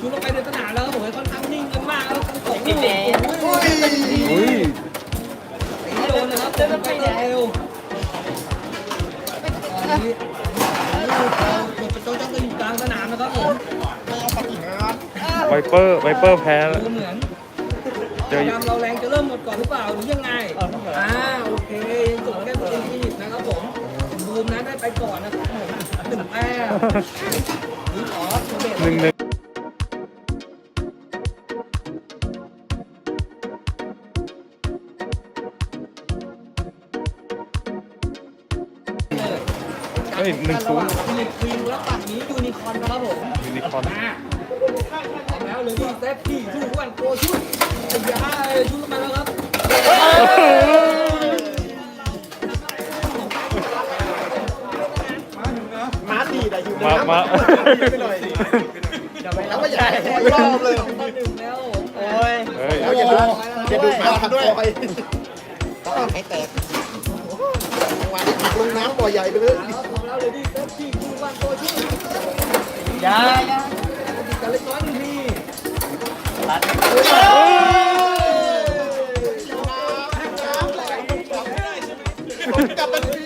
ชุดลงไปในสนามแล้วผมค่อนข้งนิ่งกันมากแล้วทั้งสองลูกโอ้ยอ้โดนนะครับเดินไปเร็วโจ๊กจะอยู่กลางสนามนะครับผมไวเปอร์ไวเปอร์แพ้แล้วเหมือนเจอเราแรงจะเริ่มหมดก่อนหรือเปล่าหรือยังไง หรือขอโชเบตหนึ่งหนึ่งเลยเฮ้ยหนึ่งศูนย์ฟิลิปปินส์และฝั่งนี้ยูนิคอร์นนะครับผมยูนิคอร์นมาพร้อมแล้วเลยที่เซฟที่ชูวันโกชุดไอ้ยาชุดมาแล้วครับ มาดีแต่อยู่มามา ไปหน่อยแล้วก็ใหญ่รอบเลยสองต่อหนึ่งแล้วโอ้ยเฮ้ย แล้วอย่าดูอย่าดูมาทำด้วยต้องให้แตกวันลงน้ำบ่อใหญ่ไปเลยแล้วพร้อมแล้วเลยที่เซฟที่ชูวันโกชุดยาติดกันเล็กน้อยหนึ่งทีกลับมา